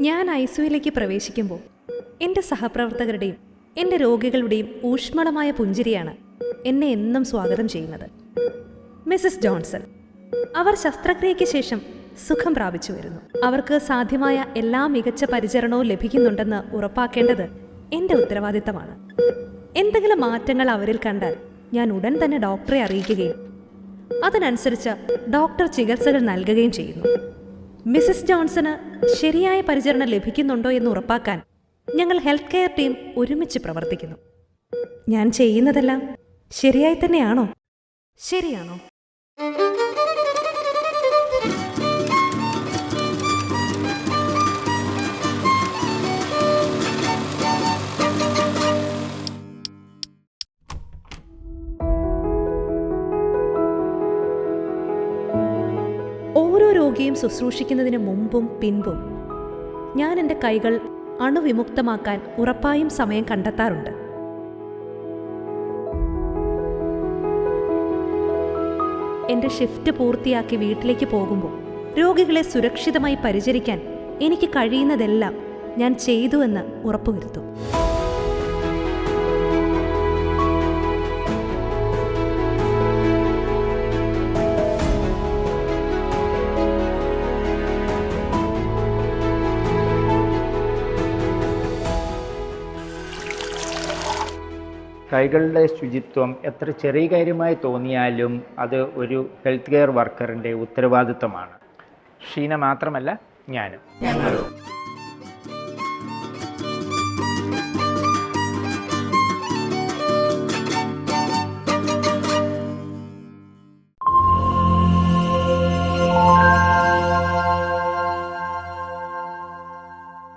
ഞാൻ ഐസിയുയിലേക്ക് പ്രവേശിക്കുമ്പോൾ എന്റെ സഹപ്രവർത്തകരുടെയും എന്റെ രോഗികളുടെയും ഊഷ്മളമായ പുഞ്ചിരിയാണ് എന്നെ എന്നും സ്വാഗതം ചെയ്യുന്നത്. മിസസ് ജോൺസൺ അവർ ശസ്ത്രക്രിയയ്ക്ക് ശേഷം സുഖം പ്രാപിച്ചു വരുന്നു. അവർക്ക് സാധ്യമായ എല്ലാ മികച്ച പരിചരണവും ലഭിക്കുന്നുണ്ടെന്ന് ഉറപ്പാക്കേണ്ടത് എന്റെ ഉത്തരവാദിത്തമാണ്. എന്തെങ്കിലും മാറ്റങ്ങൾ അവരിൽ കണ്ടാൽ ഞാൻ ഉടൻ തന്നെ ഡോക്ടറെ അറിയിക്കുകയും അതിനനുസരിച്ച് ഡോക്ടർ ചികിത്സകൾ നൽകുകയും ചെയ്യുന്നു. മിസസ് ജോൺസണ് ശരിയായ പരിചരണം ലഭിക്കുന്നുണ്ടോ എന്ന് ഉറപ്പാക്കാൻ ഞങ്ങൾ ഹെൽത്ത് കെയർ ടീം ഒരുമിച്ച് പ്രവർത്തിക്കുന്നു. ഞാൻ ചെയ്യുന്നതെല്ലാം ശരിയായി തന്നെയാണോ? ശരിയാണോ? ഓരോ രോഗിയും ശുശ്രൂഷിക്കുന്നതിന് മുമ്പും പിൻപും ഞാൻ എന്റെ കൈകൾ അണുവിമുക്തമാക്കാൻ ഉറപ്പായും സമയം കണ്ടെത്താറുണ്ട്. എന്റെ ഷിഫ്റ്റ് പൂർത്തിയാക്കി വീട്ടിലേക്ക് പോകുമ്പോൾ രോഗികളെ സുരക്ഷിതമായി പരിചരിക്കാൻ എനിക്ക് കഴിയുന്നതെല്ലാം ഞാൻ ചെയ്തുവെന്ന് ഉറപ്പുവരുത്തും. കൈകളുടെ ശുചിത്വം എത്ര ചെറിയ കാര്യമായി തോന്നിയാലും അത് ഒരു ഹെൽത്ത് കെയർ വർക്കറിന്റെ ഉത്തരവാദിത്തമാണ് ഷീന മാത്രമല്ല ഞാനും